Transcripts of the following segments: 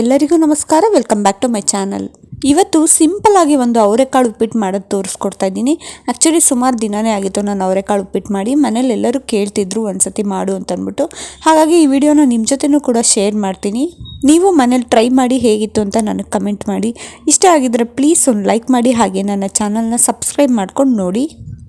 ಎಲ್ಲರಿಗೂ ನಮಸ್ಕಾರ. Welcome back to my channel ಇವತ್ತು ಸಿಂಪಲ್ ಆಗಿ ಒಂದು ಅವರೆಕಾಳು ಉಪ್ಪಿಟ್ಟು ಮಾಡೋದು ತೋರಿಸ್ಕೊಡ್ತಾ ಇದ್ದೀನಿ. ಆ್ಯಕ್ಚುಲಿ ಸುಮಾರು ದಿನವೇ ಆಗಿತ್ತು ನಾನು ಅವರೆಕಾಳು ಉಪ್ಪಿಟ್ಟು ಮಾಡಿ. ಮನೇಲಿ ಎಲ್ಲರೂ ಕೇಳ್ತಿದ್ರು ಒಂದ್ಸತಿ ಮಾಡು ಅಂತ ಅಂದ್ಬಿಟ್ಟು ಹಾಗಾಗಿ ಈ ವಿಡಿಯೋನ ನಿಮ್ಮ ಜೊತೆನೂ ಕೂಡ ಶೇರ್ ಮಾಡ್ತೀನಿ. ನೀವು ಮನೇಲಿ ಟ್ರೈ ಮಾಡಿ ಹೇಗಿತ್ತು ಅಂತ ನನಗೆ ಕಮೆಂಟ್ ಮಾಡಿ. ಇಷ್ಟ ಆಗಿದ್ರೆ ಪ್ಲೀಸ್ ಒಂದು ಲೈಕ್ ಮಾಡಿ. ಹಾಗೆ ನನ್ನ ಚಾನಲ್ನ ಸಬ್ಸ್ಕ್ರೈಬ್ ಮಾಡ್ಕೊಂಡು ನೋಡಿ.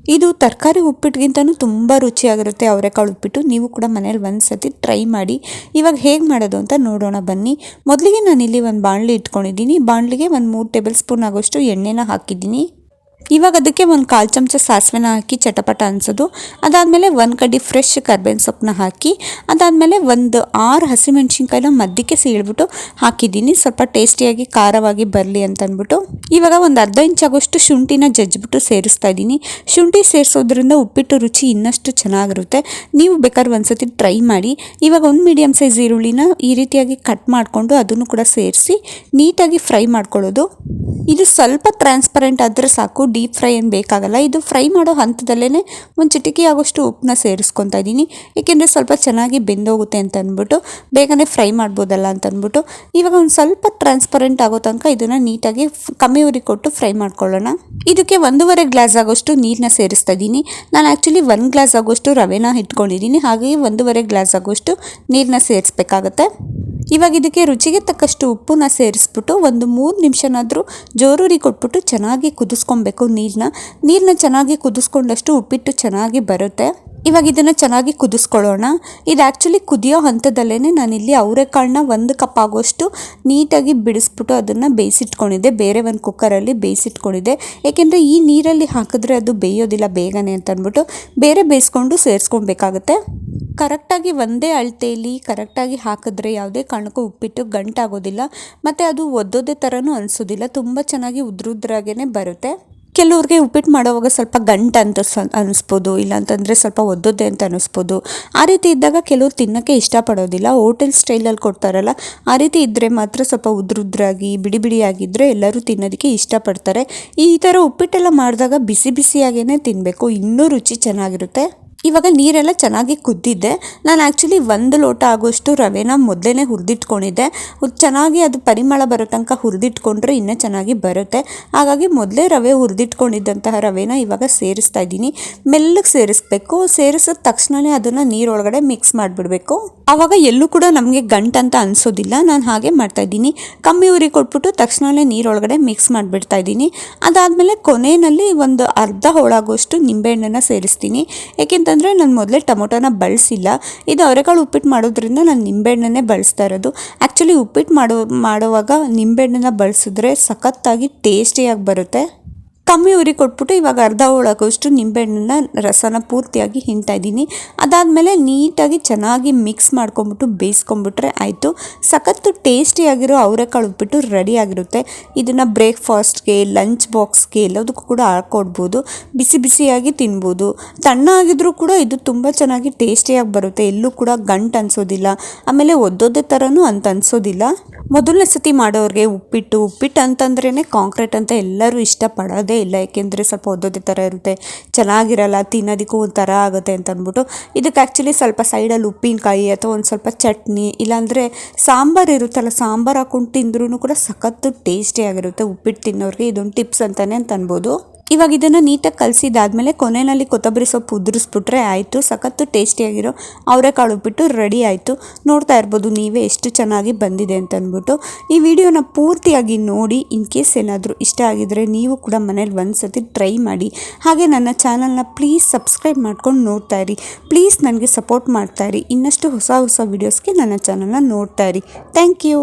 ಇದು ತರಕಾರಿ ಉಪ್ಪಿಟ್ಟಿಗಿಂತನೂ ತುಂಬ ರುಚಿಯಾಗಿರುತ್ತೆ ಅವರೆಕಾಳು ಉಪ್ಪಿಟ್ಟು. ನೀವು ಕೂಡ ಮನೇಲಿ ಒಂದು ಸತಿ ಟ್ರೈ ಮಾಡಿ. ಇವಾಗ ಹೇಗೆ ಮಾಡೋದು ಅಂತ ನೋಡೋಣ ಬನ್ನಿ. ಮೊದಲಿಗೆ ನಾನು ಇಲ್ಲಿ ಒಂದು ಬಾಣಲಿ ಇಟ್ಕೊಂಡಿದ್ದೀನಿ. ಬಾಣಲಿಗೆ ಒಂದು ಮೂರು ಟೇಬಲ್ ಸ್ಪೂನ್ ಆಗೋಷ್ಟು ಎಣ್ಣೆನ ಹಾಕಿದ್ದೀನಿ. ಇವಾಗ ಅದಕ್ಕೆ ಒಂದು ಕಾಲು ಚಮಚ ಸಾಸಿವೆನ ಹಾಕಿ ಚಟಪಟ ಅನ್ಸೋದು. ಅದಾದಮೇಲೆ ಒಂದು ಕಡ್ಡಿ ಫ್ರೆಶ್ ಕರ್ಬೇವಿನ ಸೊಪ್ಪನ್ನ ಹಾಕಿ, ಅದಾದಮೇಲೆ ಒಂದು ಆರು ಹಸಿಮೆಣ್ಸಿನ್ಕಾಯಿನ ಮಧ್ಯಕ್ಕೆ ಸೀಳ್ಬಿಟ್ಟು ಹಾಕಿದ್ದೀನಿ. ಸ್ವಲ್ಪ ಟೇಸ್ಟಿಯಾಗಿ ಖಾರವಾಗಿ ಬರಲಿ ಅಂತ ಅಂದ್ಬಿಟ್ಟು ಇವಾಗ ಒಂದು ಅರ್ಧ ಇಂಚಾಗೋಷ್ಟು ಶುಂಠಿನ ಜಜ್ಜಿಬಿಟ್ಟು ಸೇರಿಸ್ತಾ ಇದ್ದೀನಿ. ಶುಂಠಿ ಸೇರಿಸೋದ್ರಿಂದ ಉಪ್ಪಿಟ್ಟು ರುಚಿ ಇನ್ನಷ್ಟು ಚೆನ್ನಾಗಿರುತ್ತೆ. ನೀವು ಬೇಕಾದ್ರೆ ಒಂದ್ಸತಿ ಟ್ರೈ ಮಾಡಿ. ಇವಾಗ ಒಂದು ಮೀಡಿಯಮ್ ಸೈಜ್ ಈರುಳ್ಳಿನ ಈ ರೀತಿಯಾಗಿ ಕಟ್ ಮಾಡಿಕೊಂಡು ಅದನ್ನು ಕೂಡ ಸೇರಿಸಿ ನೀಟಾಗಿ ಫ್ರೈ ಮಾಡ್ಕೊಳ್ಳೋದು. ಇದು ಸ್ವಲ್ಪ ಟ್ರಾನ್ಸ್ಪರೆಂಟ್ ಆದರೆ ಸಾಕು. ಡೀಪ್ ಫ್ರೈ ಏನು ಬೇಕಾಗಲ್ಲ. ಇದು ಫ್ರೈ ಮಾಡೋ ಹಂತದಲ್ಲೇ ಒಂದು ಚಿಟಿಕೆ ಆಗೋಷ್ಟು ಉಪ್ಪನ್ನ ಸೇರಿಸ್ಕೊತಾ ಇದ್ದೀನಿ. ಏಕೆಂದರೆ ಸ್ವಲ್ಪ ಚೆನ್ನಾಗಿ ಬೆಂದೋಗುತ್ತೆ ಅಂತ ಅಂದ್ಬಿಟ್ಟು ಬೇಗನೆ ಫ್ರೈ ಮಾಡ್ಬೋದಲ್ಲ ಅಂತ ಅಂದ್ಬಿಟ್ಟು ಇವಾಗ ಒಂದು ಸ್ವಲ್ಪ ಟ್ರಾನ್ಸ್ಪರೆಂಟ್ ಆಗೋ ತನಕ ಇದನ್ನು ನೀಟಾಗಿ ಕಮ್ಮಿ ಉರಿ ಕೊಟ್ಟು ಫ್ರೈ ಮಾಡ್ಕೊಳ್ಳೋಣ. ಇದಕ್ಕೆ ಒಂದೂವರೆ ಗ್ಲಾಸ್ ಆಗೋಷ್ಟು ನೀರನ್ನ ಸೇರಿಸ್ತಾ ಇದ್ದೀನಿ. ನಾನು ಆ್ಯಕ್ಚುಲಿ ಒಂದು ಗ್ಲಾಸ್ ಆಗೋಷ್ಟು ರವೆನ ಇಟ್ಕೊಂಡಿದ್ದೀನಿ. ಹಾಗೆಯೇ ಒಂದೂವರೆ ಗ್ಲಾಸ್ ಆಗೋಷ್ಟು ನೀರನ್ನ ಸೇರಿಸ್ಬೇಕಾಗತ್ತೆ. ಇವಾಗ ಇದಕ್ಕೆ ರುಚಿಗೆ ತಕ್ಕಷ್ಟು ಉಪ್ಪನ್ನ ಸೇರಿಸ್ಬಿಟ್ಟು ಒಂದು ಮೂರು ನಿಮಿಷನಾದರೂ ಜೋರೂರಿ ಕೊಟ್ಬಿಟ್ಟು ಚೆನ್ನಾಗಿ ಕುದಿಸ್ಕೊಬೇಕು ನೀರನ್ನ ನೀರನ್ನ ಚೆನ್ನಾಗಿ ಕುದಿಸ್ಕೊಂಡಷ್ಟು ಉಪ್ಪಿಟ್ಟು ಚೆನ್ನಾಗಿ ಬರುತ್ತೆ. ಇವಾಗ ಇದನ್ನು ಚೆನ್ನಾಗಿ ಕುದಿಸ್ಕೊಳ್ಳೋಣ. ಇದು ಆ್ಯಕ್ಚುಲಿ ಕುದಿಯೋ ಹಂತದಲ್ಲೇ ನಾನಿಲ್ಲಿ ಅವರೆಕಾಳನ್ನ ಒಂದು ಕಪ್ ಆಗೋಷ್ಟು ನೀಟಾಗಿ ಬಿಡಿಸ್ಬಿಟ್ಟು ಅದನ್ನು ಬೇಯಿಸಿಟ್ಕೊಂಡಿದ್ದೆ. ಬೇರೆ ಒಂದು ಕುಕ್ಕರಲ್ಲಿ ಬೇಯಿಸಿಟ್ಕೊಂಡಿದ್ದೆ. ಏಕೆಂದರೆ ಈ ನೀರಲ್ಲಿ ಹಾಕಿದ್ರೆ ಅದು ಬೇಯೋದಿಲ್ಲ ಬೇಗನೆ ಅಂತ ಅಂದ್ಬಿಟ್ಟು ಬೇರೆ ಬೇಯಿಸ್ಕೊಂಡು ಸೇರಿಸ್ಕೊಬೇಕಾಗತ್ತೆ ಕರೆಕ್ಟಾಗಿ ಒಂದೇ ಅಳತೆಯಲ್ಲಿ ಕರೆಕ್ಟಾಗಿ ಹಾಕಿದ್ರೆ ಯಾವುದೇ ಕಾರಣಕ್ಕೂ ಉಪ್ಪಿಟ್ಟು ಗಂಟಾಗೋದಿಲ್ಲ. ಮತ್ತು ಅದು ಒದ್ದೋದೇ ಥರನೂ ಅನಿಸೋದಿಲ್ಲ. ತುಂಬ ಚೆನ್ನಾಗಿ ಉದ್ರುದ್ರಾಗೇ ಬರುತ್ತೆ. ಕೆಲವ್ರಿಗೆ ಉಪ್ಪಿಟ್ಟು ಮಾಡೋವಾಗ ಸ್ವಲ್ಪ ಗಂಟು ಅಂತ ಅನಿಸ್ಬೋದು, ಇಲ್ಲಾಂತಂದರೆ ಸ್ವಲ್ಪ ಒದ್ದೊದ್ದೆ ಅಂತ ಅನ್ನಿಸ್ಬೋದು ಆ ರೀತಿ ಇದ್ದಾಗ ಕೆಲವ್ರು ತಿನ್ನೋಕ್ಕೆ ಇಷ್ಟಪಡೋದಿಲ್ಲ. ಹೋಟೆಲ್ ಸ್ಟೈಲಲ್ಲಿ ಕೊಡ್ತಾರಲ್ಲ, ಆ ರೀತಿ ಇದ್ದರೆ ಮಾತ್ರ ಸ್ವಲ್ಪ ಉದ್ರುದ್ರಾಗಿ ಬಿಡಿ ಬಿಡಿಯಾಗಿದ್ದರೆ ಎಲ್ಲರೂ ತಿನ್ನೋದಕ್ಕೆ ಇಷ್ಟಪಡ್ತಾರೆ. ಈ ಥರ ಉಪ್ಪಿಟ್ಟೆಲ್ಲ ಮಾಡಿದಾಗ ಬಿಸಿ ಬಿಸಿಯಾಗೇ ತಿನ್ನಬೇಕು ಇನ್ನೂ ರುಚಿ ಚೆನ್ನಾಗಿರುತ್ತೆ. ಇವಾಗ ನೀರೆಲ್ಲ ಚೆನ್ನಾಗಿ ಕುದ್ದಿದ್ದೆ ನಾನು ಆ್ಯಕ್ಚುಲಿ ಒಂದು ಲೋಟ ಆಗೋಷ್ಟು ರವೆನ ಮೊದಲೇ ಹುರಿದಿಟ್ಕೊಂಡಿದ್ದೆ. ಚೆನ್ನಾಗಿ ಅದು ಪರಿಮಳ ಬರೋ ತನಕ ಹುರಿದಿಟ್ಕೊಂಡ್ರೆ ಇನ್ನೂ ಚೆನ್ನಾಗಿ ಬರುತ್ತೆ. ಹಾಗಾಗಿ ಮೊದಲೇ ರವೆ ಹುರಿದಿಟ್ಕೊಂಡಿದ್ದಂತಹ ರವೆನ ಇವಾಗ ಸೇರಿಸ್ತಾ ಇದ್ದೀನಿ. ಮೆಲ್ಲಗೆ ಸೇರಿಸ್ಬೇಕು. ಸೇರಿಸಿದ ತಕ್ಷಣವೇ ಅದನ್ನು ನೀರೊಳಗಡೆ ಮಿಕ್ಸ್ ಮಾಡಿಬಿಡಬೇಕು. ಆವಾಗ ಎಲ್ಲೂ ಕೂಡ ನಮಗೆ ಗಂಟು ಗಂಟಂತ ಅನಿಸೋದಿಲ್ಲ. ನಾನು ಹಾಗೆ ಮಾಡ್ತಾ ಇದ್ದೀನಿ. ಕಮ್ಮಿ ಉರಿ ಕೊಟ್ಬಿಟ್ಟು ತಕ್ಷಣವೇ ನೀರೊಳಗಡೆ ಮಿಕ್ಸ್ ಮಾಡಿಬಿಡ್ತಾ ಇದ್ದೀನಿ. ಅದಾದಮೇಲೆ ಕೊನೆಯಲ್ಲಿ ಒಂದು ಅರ್ಧ ಹೋಳಾಗೋಷ್ಟು ನಿಂಬೆಹಣ್ಣನ್ನು ಸೇರಿಸ್ತೀನಿ. ಏಕೆಂತ ಅಂದರೆ ನಾನು ಮೊದಲೇ ಟೊಮೊಟೊನ ಬಳಸಿಲ್ಲ. ಇದು ಅವರೆಕಾಳು ಉಪ್ಪಿಟ್ಟು ಮಾಡೋದ್ರಿಂದ ನಾನು ನಿಂಬೆಹಣ್ಣನ್ನೇ ಬಳಸ್ತಾ ಇರೋದು. ಆ್ಯಕ್ಚುಲಿ ಉಪ್ಪಿಟ್ಟು ಮಾಡೋ, ಮಾಡುವಾಗ ನಿಂಬೆಹಣ್ಣನ್ನ ಬಳಸಿದ್ರೆ ಸಖತ್ತಾಗಿ ಟೇಸ್ಟಿಯಾಗಿ ಬರುತ್ತೆ. ಕಮ್ಮಿ ಉರಿ ಕೊಟ್ಬಿಟ್ಟು ಇವಾಗ ಅರ್ಧ ಹೋಳಾಗೋಷ್ಟು ನಿಂಬೆಹಣ್ಣನ್ನ ರಸನ ಪೂರ್ತಿಯಾಗಿ ಹಿಂಡ್ತಾ ಇದ್ದೀನಿ. ಅದಾದಮೇಲೆ ನೀಟಾಗಿ ಚೆನ್ನಾಗಿ ಮಿಕ್ಸ್ ಮಾಡ್ಕೊಂಬಿಟ್ಟು ಬೇಯಿಸ್ಕೊಂಬಿಟ್ರೆ ಆಯಿತು. ಸಖತ್ತು ಟೇಸ್ಟಿಯಾಗಿರೋ ಅವರೆಕಾಳು ಉಪ್ಪಿಟ್ಟು ರೆಡಿ ಆಗಿರುತ್ತೆ. ಇದನ್ನು ಬ್ರೇಕ್ಫಾಸ್ಟ್ಗೆ, ಲಂಚ್ ಬಾಕ್ಸ್ಗೆ ಎಲ್ಲದಕ್ಕೂ ಕೂಡ ಹಾಕ್ಕೊಡ್ಬೋದು ಬಿಸಿ ಬಿಸಿಯಾಗಿ ತಿನ್ಬೋದು. ತಣ್ಣಾಗಿದ್ರೂ ಕೂಡ ಇದು ತುಂಬ ಚೆನ್ನಾಗಿ ಟೇಸ್ಟಿಯಾಗಿ ಬರುತ್ತೆ. ಎಲ್ಲೂ ಕೂಡ ಗಂಟು ಅನಿಸೋದಿಲ್ಲ. ಆಮೇಲೆ ಒದ್ದೊದ್ದೆ ಥರನೂ ಅಂತ ಅನಿಸೋದಿಲ್ಲ. ಮೊದಲನೇ ಸತಿ ಮಾಡೋರಿಗೆ ಉಪ್ಪಿಟ್ಟು ಉಪ್ಪಿಟ್ಟು ಅಂತಂದ್ರೇ ಕಾಂಕ್ರೀಟ್ ಅಂತ ಎಲ್ಲರೂ ಇಷ್ಟಪಡೋದೇ ಇಲ್ಲ, ಏಕೆಂದರೆ ಸ್ವಲ್ಪ ಒದ್ದೊದ್ದೆ ಥರ ಇರುತ್ತೆ. ಚೆನ್ನಾಗಿರಲ್ಲ, ತಿನ್ನೋದಕ್ಕೂ ಒಂಥರ ಆಗುತ್ತೆ ಅಂತ ಅಂದ್ಬಿಟ್ಟು. ಇದಕ್ಕೆ ಆ್ಯಕ್ಚುಲಿ ಸ್ವಲ್ಪ ಸೈಡಲ್ಲಿ ಉಪ್ಪಿನಕಾಯಿ ಅಥವಾ ಒಂದು ಸ್ವಲ್ಪ ಚಟ್ನಿ, ಇಲ್ಲಾಂದರೆ ಸಾಂಬಾರು ಇರುತ್ತಲ್ಲ, ಸಾಂಬಾರು ಹಾಕ್ಕೊಂಡು ತಿಂದ್ರೂ ಕೂಡ ಸಖತ್ತು ಟೇಸ್ಟಿಯಾಗಿರುತ್ತೆ ಉಪ್ಪಿಟ್ಟು ತಿನ್ನೋರಿಗೆ ಇದೊಂದು ಟಿಪ್ಸ್ ಅಂತಲೇ ಅಂತ ಅನ್ಬೋದು. ಇವಾಗ ಇದನ್ನು ನೀಟಾಗಿ ಕಲಸಿದಾದ್ಮೇಲೆ ಕೊನೆಯಲ್ಲಿ ಕೊತ್ತಂಬರಿ ಸೊಪ್ಪು ಉದುರಿಸ್ಬಿಟ್ರೆ ಆಯಿತು. ಸಖತ್ತು ಟೇಸ್ಟಿಯಾಗಿರೋ ಅವರೆಕಾಳು ಉಪ್ಪಿಟ್ಟು ರೆಡಿ ಆಯಿತು. ನೋಡ್ತಾ ಇರ್ಬೋದು ನೀವೇ ಎಷ್ಟು ಚೆನ್ನಾಗಿ ಬಂದಿದೆ ಅಂತ ಅಂದ್ಬಿಟ್ಟು ಈ ವಿಡಿಯೋನ ಪೂರ್ತಿಯಾಗಿ ನೋಡಿ. ಇನ್ ಕೇಸ್ ಏನಾದರೂ ಇಷ್ಟ ಆಗಿದರೆ ನೀವು ಕೂಡ ಮನೇಲಿ ಒಂದು ಸತಿ ಟ್ರೈ ಮಾಡಿ. ಹಾಗೆ ನನ್ನ ಚಾನಲ್ನ ಪ್ಲೀಸ್ ಸಬ್ಸ್ಕ್ರೈಬ್ ಮಾಡ್ಕೊಂಡು ನೋಡ್ತಾ ಇರಿ. ಪ್ಲೀಸ್ ನನಗೆ ಸಪೋರ್ಟ್ ಮಾಡ್ತಾ ಇರಿ. ಇನ್ನಷ್ಟು ಹೊಸ ಹೊಸ ವೀಡಿಯೋಸ್ಗೆ ನನ್ನ ಚಾನಲ್ನ ನೋಡ್ತಾ ಇರಿ. Thank you.